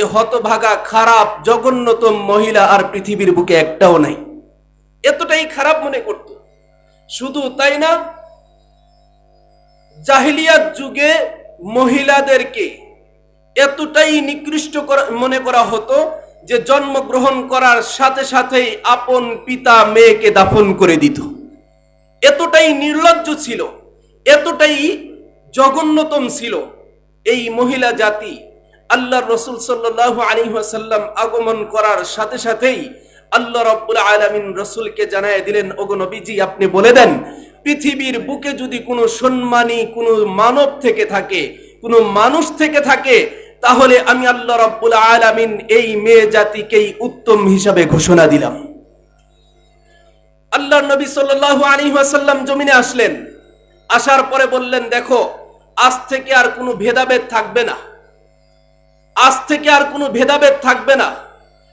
চাইতে হতভাগা, খারাপ, জঘন্যতম মহিলা আর পৃথিবীর বুকে একটাও নাই। এতটাই খারাপ মনে করত। শুধু তাই না, জাহিলিয়াত যুগে মহিলাদেরকে এতটাই নিকৃষ্ট মনে করা হতো যে জন্মগ্রহণ করার সাথে সাথেই আপন পিতা মেয়েকে দাফন করে দিত। এতটাই নির্লজ্জ ছিল, এতটাই জঘন্যতম ছিল এই মহিলা জাতি আল্লাহ রসুল সাল্লাহ আলিহাসাল্লাম আগমন করার সাথে সাথেই আল্লাহ রব্বুল আলমিন রসুলকে জানায় দিলেন, ওগো আপনি বলে দেন, পৃথিবীর বুকে যদি কোনো সম্মানী, কোনো মানব থেকে থাকে, কোনো মানুষ থেকে থাকে, তাহলে আমি আল্লাহ রব্বুল আলমিন এই মেয়ে জাতিকেই উত্তম হিসাবে ঘোষণা দিলাম। আল্লাহ নবী সাল্লাল্লাহু আলাইহি ওয়াসাল্লাম জমিনে আসলেন, আসার পরে বললেন, দেখো, আজ থেকে আর কোনো ভেদাভেদ থাকবে না। আজ থেকে আর কোনো ভেদাভেদ থাকবে না।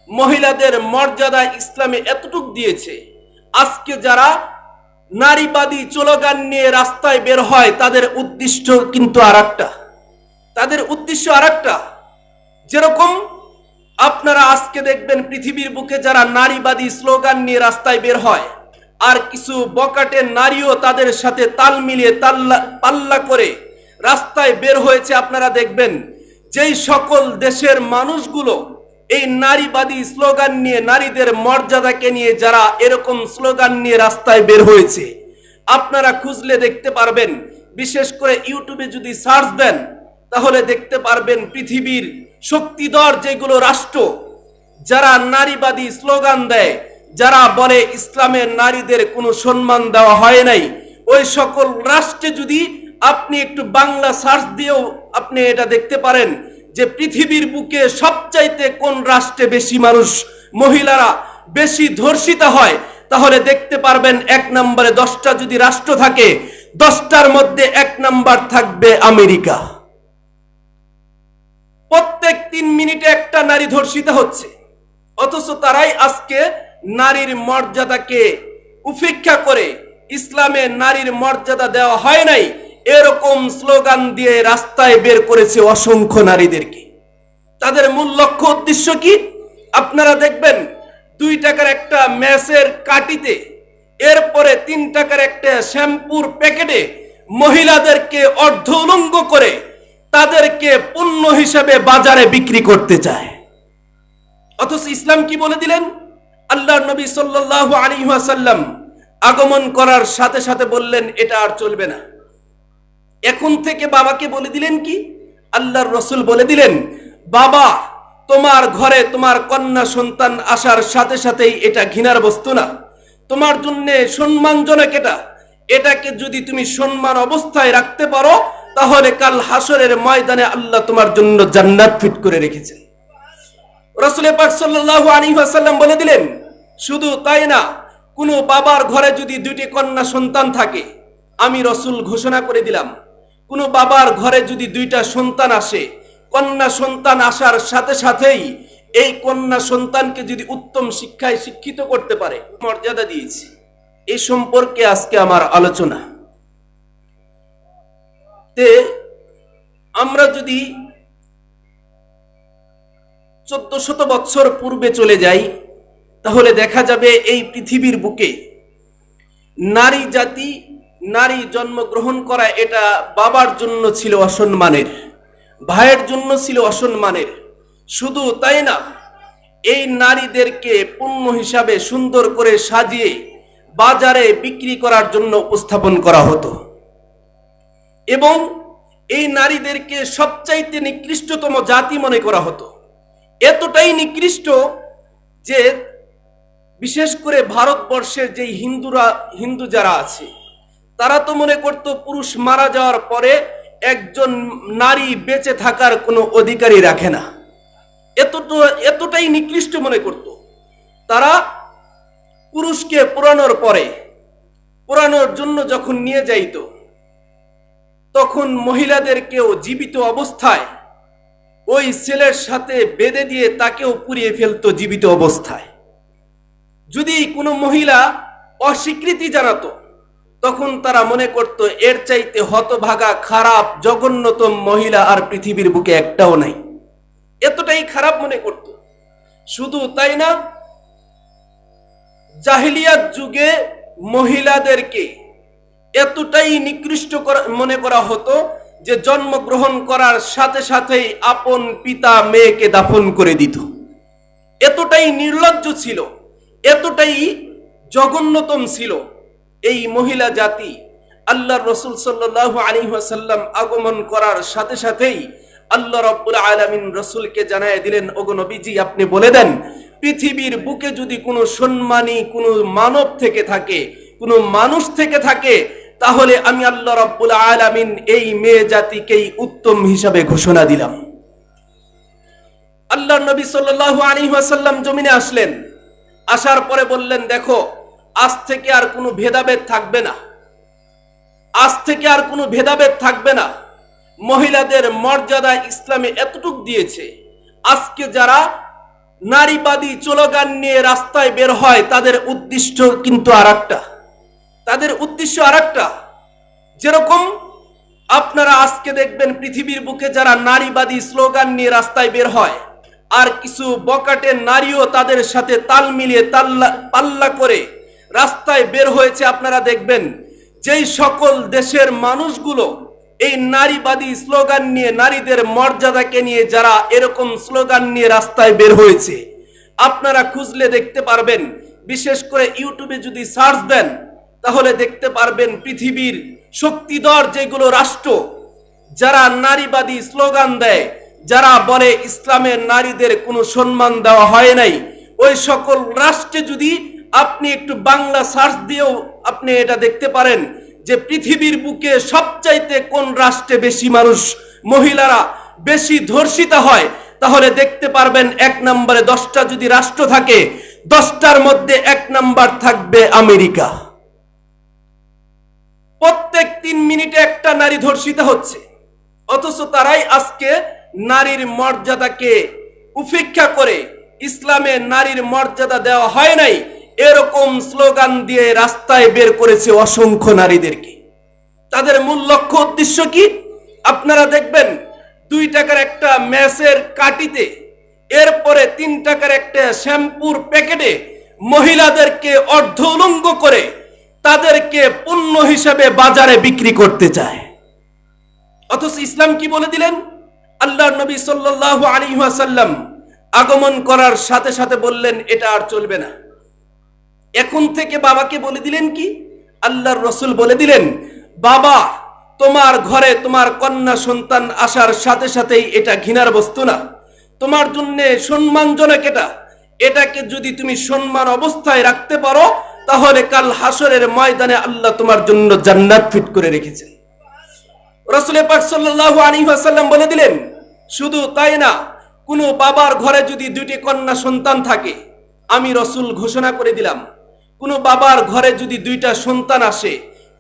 মহিলাদের মর্যাদা ইসলামে এতটুক দিয়েছে। আজকে যারা নারীবাদী চলগান নিয়ে রাস্তায় বের হয়, তাদের উদ্দেশ্য কিন্তু আর তাদের উদ্দেশ্য আর যেরকম আপনারা আজকে দেখবেন পৃথিবীর বুকে যারা নারীবাদী স্লোগান নিয়ে রাস্তায় বের হয়, আর কিছু বকাটে নারীও তাদের সাথে তাল মিলিয়ে তাল্লা পাল্লা করে রাস্তায় বের হয়েছে, আপনারা দেখবেন। যেই সকল দেশের মানুষগুলো এই নারীবাদী স্লোগান নিয়ে নারীদের মর্যাদাকে নিয়ে যারা এরকম স্লোগান নিয়ে রাস্তায় বের হয়েছে, আপনারা খুঁজলে দেখতে পারবেন, বিশেষ করে ইউটিউবে যদি সার্চ দেন, তাহলে দেখতে পারবেন পৃথিবীর শক্তিধর যেগুলো রাষ্ট্র, যারা নারীবাদী স্লোগান দেয়, যারা বলে ইসলামের নারীদের কোনো সম্মান দেওয়া হয় নাই, ওই সকল রাষ্ট্রে যদি আপনি একটু বাংলা সার্চ দিয়েও আপনি এটা দেখতে পারেন যে পৃথিবীর বুকে সবচাইতে কোন রাষ্ট্রে বেশি মানুষ মহিলারা বেশি ধর্ষিতা হয়, তাহলে দেখতে পারবেন এক নম্বরে দশটা যদি রাষ্ট্র থাকে, দশটার মধ্যে এক নাম্বার থাকবে আমেরিকা। প্রত্যেক তিন মিনিটে একটা নারী ধর্ষিত হচ্ছে, অথচ তারাই আজকে নারীর মর্যাদাকে উপেক্ষা করে ইসলামে নারীর মর্যাদা দেওয়া হয় নাই। এরকম স্লোগান দিয়ে রাস্তায় বের করেছে অসংখ্য নারীদেরকে। তাদের মূল লক্ষ্য, উদ্দেশ্য কি? আপনারা দেখবেন, দুই টাকার একটা ম্যাসের কাটিতে, এরপরে তিন টাকার একটা শ্যাম্পুর প্যাকেটে মহিলাদেরকে অর্ধ উলঙ্গ করে তাদেরকে পণ্য হিসেবে বাজারে বিক্রি করতে চায়। অথচ ইসলাম কি বলে দিলেন? আল্লাহ নবী সাল্লাল্লাহু আলাইহি ওয়াসাল্লাম আগমন করার সাথে সাথে বললেন, এটা আর চলবে না। এখন থেকে বাবাকে বলে দিলেন কি? আল্লাহর রসুল বলে দিলেন, বাবা, তোমার ঘরে তোমার কন্যা সন্তান আসার সাথে সাথেই এটা ঘৃণার বস্তু না। তোমার জন্য সম্মানজনক এটা। এটাকে যদি তুমি সম্মান অবস্থায় রাখতে পারো, তাহলে কাল হাসরের ময়দানে আল্লাহ তোমার জন্য জান্নাত ফিট করে রেখেছেন। রসুল পাক সাল্লাল্লাহু আলাইহি বলে দিলেন, শুধু তাই না, কোনো বাবার ঘরে যদি দুটি কন্যা সন্তান থাকে, আমি রসুল ঘোষণা করে দিলাম কোনো বাবার ঘরে যদি দুইটা সন্তান আসে, কন্যা সন্তান আসার সাথে সাথেই এই কন্যা সন্তানকে যদি উত্তম শিক্ষায় শিক্ষিত করতে পারে, মর্যাদা দিয়েছি। এই সম্পর্কে আজকে আমার আলোচনা। তে আমরা যদি চোদ্দ শত বৎসর পূর্বে চলে যাই, তাহলে দেখা যাবে এই পৃথিবীর বুকে নারী জাতি নারী জন্মগ্রহণ করা এটা বাবার জন্য ছিল অসম্মানের, ভাইয়ের জন্য ছিল অসম্মানের। শুধু তাই না, এই নারীদেরকে পণ্য হিসাবে সুন্দর করে সাজিয়ে বাজারে বিক্রি করার জন্য উপস্থাপন করা হতো। এবং এই নারীদেরকে সবচাইতে নিকৃষ্টতম জাতি মনে করা হতো। এতটাই নিকৃষ্ট যে বিশেষ করে ভারতবর্ষের যে হিন্দুরা, হিন্দু যারা আছে তারা তো মনে করত পুরুষ মারা যাওয়ার পরে একজন নারী বেঁচে থাকার কোনো অধিকারই রাখে না। এতটা, এতটাই নিকৃষ্ট মনে করত। তারা পুরুষকে পোড়ানোর পরে, পোড়ানোর জন্য যখন নিয়ে যাইত, তখন মহিলাদেরকেও জীবিত অবস্থায় ওই ছেলের সাথে বেঁধে দিয়ে তাকেও পুড়িয়ে ফেলতো জীবিত অবস্থায়। যদি কোনো মহিলা অস্বীকৃতি জানাতো তখন তারা মনে করত, এর চাইতে হতভাগা, খারাপ, জঘন্যতম মহিলা আর পৃথিবীর বুকে একটাও নাই। এতটাই খারাপ মনে করত। শুধু তাই না, জাহিলিয়াত যুগে মহিলাদেরকে এতটাই নিকৃষ্ট মনে করা হতো যে জন্মগ্রহণ করার সাথে সাথেই আপন পিতা মেয়েকে দাফন করে দিত। এতটাই নির্লজ্জ ছিল, এতটাই জঘন্যতম ছিল। এই মহিলা জাতি আল্লাহ রসুল সাল্লাহ আলী সাল্লাম আগমন করার সাথে সাথেই আল্লাহ রব্বুল আলমিন রসুলকে জানায় দিলেন, ওগো আপনি বলে দেন, পৃথিবীর বুকে যদি কোনো সম্মানী, কোনো মানব থেকে থাকে, কোনো মানুষ থেকে থাকে, তাহলে আমি আল্লাহ রব্বুল আলমিন এই মেয়ে জাতিকেই উত্তম হিসাবে ঘোষণা দিলাম। আল্লাহ নবী সাল্লাল্লাহু আলাইহি ওয়াসাল্লাম জমিনে আসলেন, আসার পরে বললেন, দেখো আজ থেকে আর কোনো ভেদাভেদ থাকবে না। আজ থেকে আর কোনো ভেদাভেদ থাকবে না। মহিলাদের মর্যাদা ইসলামে এতটুক দিয়েছে। আজকে যারা নারীবাদী চলগান নিয়ে রাস্তায় বের হয়, তাদের উদ্দেশ্য কিন্তু আর তাদের উদ্দেশ্য আর একটা যেরকম আপনারা আজকে দেখবেন পৃথিবীর বুকে যারা নারীবাদী স্লোগান নিয়ে রাস্তায় বের হয়, আর কিছু বকাটে নারীও তাদের সাথে তাল মিলিয়ে তাল্লা পাল্লা করে রাস্তায় বের হয়েছে আপনারা দেখবেন, যেই সকল দেশের মানুষগুলো এই নারীবাদী স্লোগান নিয়ে, নারীদের মর্যাদাকে নিয়ে যারা এরকম স্লোগান নিয়ে রাস্তায় বের হয়েছে, আপনারা খুঁজলে দেখতে পারবেন, বিশেষ করে ইউটিউবে যদি সার্চ দেন, তাহলে দেখতে পারবেন পৃথিবীর শক্তিধর যেগুলো রাষ্ট্র, যারা নারীবাদী স্লোগান দেয়, যারা বলে ইসলামের নারীদের কোনো সম্মান দেওয়া হয় নাই, ওই সকল রাষ্ট্রে যদি আপনি একটু বাংলা সার্চ দিয়েও আপনি এটা দেখতে পারেন যে পৃথিবীর বুকে সবচাইতে কোন রাষ্ট্রে বেশি মানুষ মহিলারা বেশি ধর্ষিতা হয়, তাহলে দেখতে পারবেন এক নম্বরে দশটা যদি রাষ্ট্র থাকে, দশটার মধ্যে এক নাম্বার থাকবে আমেরিকা। প্রত্যেক তিন মিনিটে একটা নারী ধর্ষিত হচ্ছে, অথচ তারাই আজকে নারীর মর্যাদাকে উপেক্ষা করে ইসলামে নারীর মর্যাদা দেওয়া হয় নাই। এরকম স্লোগান দিয়ে রাস্তায় বের করেছে অসংখ্য নারীদেরকে। তাদের মূল লক্ষ্য, উদ্দেশ্য কি? আপনারা দেখবেন, দুই টাকার একটা ম্যাসের কাটিতে, এরপরে তিন টাকার একটা শ্যাম্পুর প্যাকেটে মহিলাদেরকে অর্ধ উলঙ্গ করে তাদেরকে পণ্য হিসেবে বাজারে বিক্রি করতে চায়। অথচ ইসলাম কি বলে দিলেন? আল্লাহ নবী সাল্লাল্লাহু আলাইহি ওয়াসাল্লাম আগমন করার সাথে সাথে বললেন, এটা আর চলবে না। এখন থেকে বাবাকে বলে দিলেন কি? আল্লাহর রসুল বলে দিলেন, বাবা, তোমার ঘরে তোমার কন্যা সন্তান আসার সাথে সাথেই এটা ঘৃণার বস্তু না। তোমার জন্য সম্মানজনক এটা। এটাকে যদি তুমি সম্মান অবস্থায় রাখতে পারো, তাহলে কাল হাসরের ময়দানে আল্লাহ তোমার জন্য জান্নাত ফিট করে রেখেছেন। রসুল পাক সাল্লাল্লাহু আলাইহি বলে দিলেন, শুধু তাই না, কোনো বাবার ঘরে যদি দুটি কন্যা সন্তান থাকে, আমি রসুল ঘোষণা করে দিলাম কোনো বাবার ঘরে যদি দুইটা সন্তান আসে,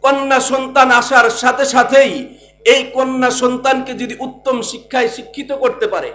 কন্যা সন্তান আসার সাথে সাথেই এই কন্যা সন্তানকে যদি উত্তম শিক্ষায় শিক্ষিত করতে পারে